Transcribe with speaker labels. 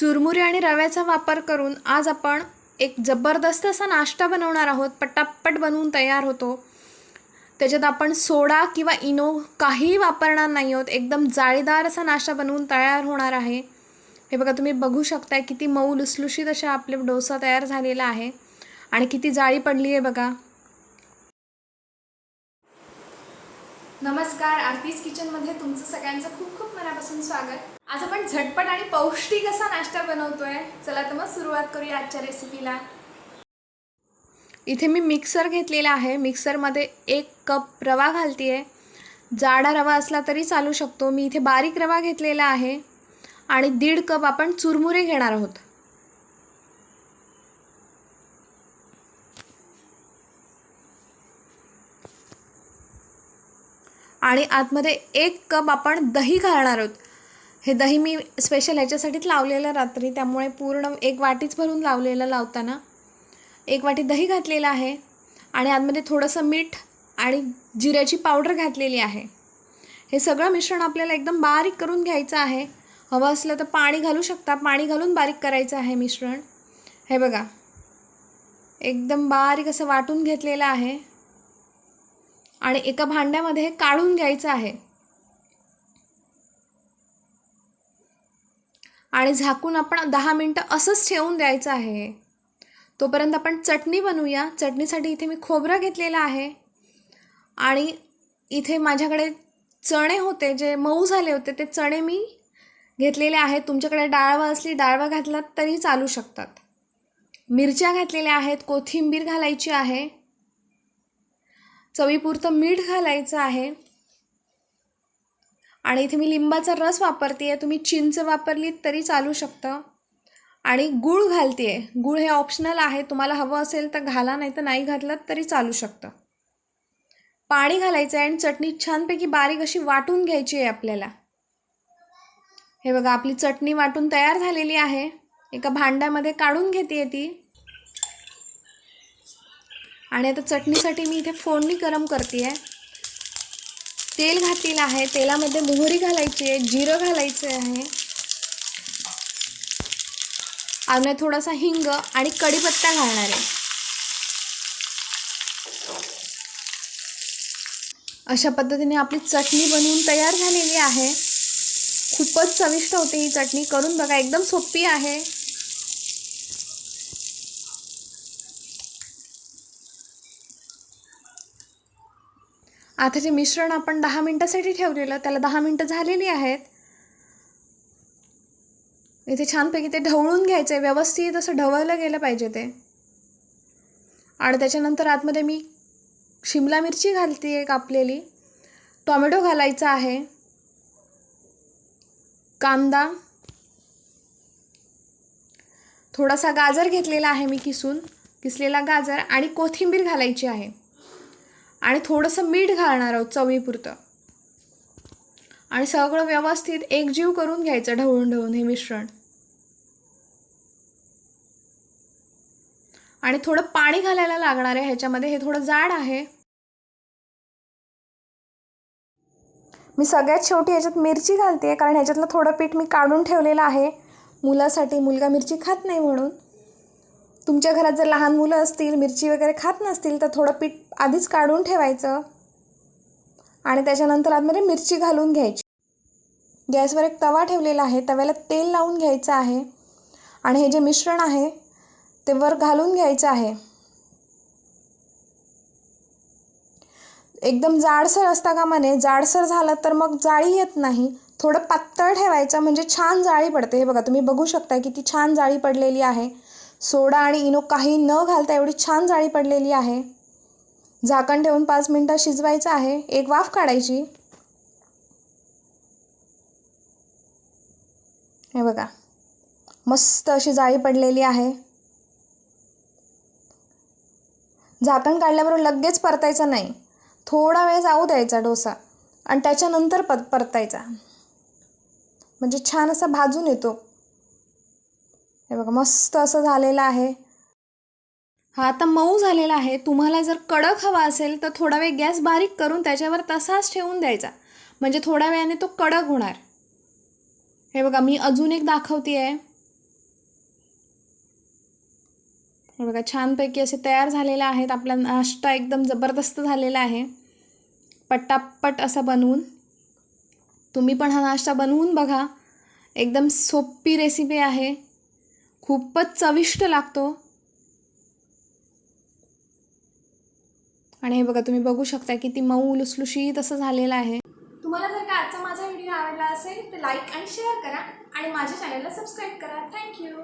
Speaker 1: चुरमुरी आणि रव्याचा वापर करून आज आपण एक जबरदस्त असा नाश्ता बनवणार आहोत. पटापट बनवून तयार होतो. त्याच्यात आपण सोडा किंवा इनो काहीही वापरणार नाही आहोत. एकदम जाळीदार असा नाश्ता बनवून तयार होणार आहे. हे बघा तुम्ही बघू शकताय किती मऊ लुसलुशीत अशा आपले डोसा तयार झालेला आहे. आणि किती जाळी पडली आहे बघा. नमस्कार आरतीज किचनमध्ये तुमचं सगळ्यांचं खूप खूप मनापासून स्वागत. आज आपण झटपट आणि पौष्टिक असा नाश्ता बनवतोय. चला तर मग सुरुवात करूया आजच्या रेसिपीला इथे मी मिक्सर घेतलेला आहे. मिक्सरमध्ये एक कप रवा घालते आहे जाडा रवा असला तरी चालू शकतो. मी इथे बारीक रवा घेतलेला आहे. आणि दीड कप आपण चुरमुरे घेणार आहोत. आणि आतमध्ये एक कप आपण दही घालणार आहोत. हे दही मी स्पेशल ह्याच्यासाठीच लावलेलं रात्री त्यामुळे पूर्ण एक वाटीच भरून लावलेलं लावताना एक वाटी दही घातलेलं आहे आणि आतमध्ये थोडंसं मीठ आणि जिऱ्याची पावडर घातलेली आहे. हे सगळं मिश्रण आपल्याला एकदम बारीक करून घ्यायचं आहे. हवं असलं तर पाणी घालू शकता. पाणी घालून बारीक करायचं आहे मिश्रण. हे बघा. एकदम बारीक असं वाटून घेतलेलं आहे. आणि एका भांड्यामध्ये काढून घ्यायचं आहे. आणि झाकून आपण दहा मिनटं असंच ठेवून द्यायचं आहे तोपर्यंत आपण चटणी बनवूया. चटणीसाठी इथे मी खोबरं घेतलेलं आहे. आणि इथे माझ्याकडे चणे होते जे मऊ झाले होते ते चणे मी घेतलेले आहेत. तुमच्याकडे डाळवा असली डाळवा घातलात तरी चालू शकतात. मिरच्या घातलेल्या आहेत कोथिंबीर घालायची आहे. चवीपुरतं मीठ घालायचं आहे. आणि इथे मी लिंबाचा रस वापरते आहे तुम्ही चिंच वापरली तरी चालू शकतं. आणि गूळ घालते आहे गूळ हे ऑप्शनल आहे. तुम्हाला हवं असेल तर घाला नाही तर नाही घातलं तरी चालू शकतं. पाणी घालायचं आहे आणि चटणी छानपैकी बारीक अशी वाटून घ्यायची आहे आपल्याला. हे बघा आपली चटणी वाटून तयार झालेली आहे. एका भांड्यामध्ये काढून घेते ती. आणि आता चटणीसाठी मी इथे फोडणी गरम करते आहे तेल घातलेलं आहे. तेलामध्ये मोहरी घालायची आहे जिरं घालायचं आहे. आणि थोडासा हिंग आणि कढीपत्ता घालणार आहे. अशा पद्धतीने आपली चटणी बनवून तयार झालेली आहे. खूपच चविष्ट होते ही चटणी. करून बघा एकदम सोपी आहे. आता जे मिश्रण आपण दहा मिनटासाठी ठेवलेलं त्याला दहा मिनटं झालेली आहेत. इथे छानपैकी ते ढवळून घ्यायचं आहे व्यवस्थित असं ढवळलं गेलं पाहिजे ते. आणि त्याच्यानंतर आतमध्ये मी शिमला मिरची घालते आहे कापलेली टॉमॅटो घालायचा आहे. कांदा. थोडासा गाजर घेतलेला आहे मी किसून किसलेला गाजर आणि कोथिंबीर घालायची आहे. आणि थोडंसं मीठ घालणार आहोत चवीपुरतं. आणि सगळं व्यवस्थित एकजीव करून घ्यायचं ढवळून ढवळून हे मिश्रण. आणि थोडं पाणी घालायला लागणार आहे ह्याच्यामध्ये हे थोडं जाड आहे. मी सगळ्यात शेवटी ह्याच्यात मिरची घालते कारण ह्याच्यातलं थोडं पीठ मी काढून ठेवलेलं आहे. मुलासाठी मुलगा मिरची खात नाही म्हणून. तुमच्या घरात जर लहान मुलं असतील मिरची वगैरे खात नसतील तर थोडं पीठ आधीच काढून ठेवायचं. आणि त्याच्यानंतर आतमध्ये मिरची घालून घ्यायची. गॅसवर एक तवा ठेवलेला आहे. तव्याला तेल लावून घ्यायचं आहे. आणि हे जे मिश्रण आहे ते वर घालून घ्यायचं आहे. एकदम जाडसर असता कामाने जाडसर झालं तर मग जाळी येत नाही. थोडं पातळ ठेवायचं म्हणजे छान जाळी पडते. हे बघा तुम्ही बघू शकता किती छान जाळी पडलेली आहे. सोडा आणि इनो काही न घालता एवढी छान जाळी पडलेली आहे. झाकण ठेवून पाच मिनटं शिजवायचं आहे. एक वाफ काढायची. हे बघा. मस्त अशी जाळी पडलेली आहे. झाकण काढल्याबरोबर लगेच परतायचं नाही. थोडा वेळ जाऊ द्यायचा डोसा आणि त्याच्यानंतर प परतायचा. म्हणजे छान असा भाजून येतो. हे बघा मस्त असं झालेलं आहे. हा आता मऊ झालेला आहे. तुम्हाला जर कडक हवा असेल तर थोडा वेळ गॅस बारीक करून त्याच्यावर तसाच ठेवून द्यायचा. म्हणजे थोड्या वेळाने तो कडक होणार. हे बघा मी अजून एक दाखवते आहे हे बघा छानपैकी असे तयार झालेले आहेत. आपला नाश्ता एकदम जबरदस्त झालेला आहे. पट्टापट असा बनवून. तुम्ही पण हा नाश्ता बनवून बघा. एकदम सोपी रेसिपी आहे. खूपच चविष्ट लागतो. आणि हे बघा तुम्ही बघू शकता किती मऊ लुसलुशीत असं झालेलं आहे. तुम्हाला जर का आजचा माझा व्हिडिओ आवडला असेल तर लाईक आणि शेअर करा. आणि माझ्या चॅनलला सबस्क्राईब करा. थँक्यू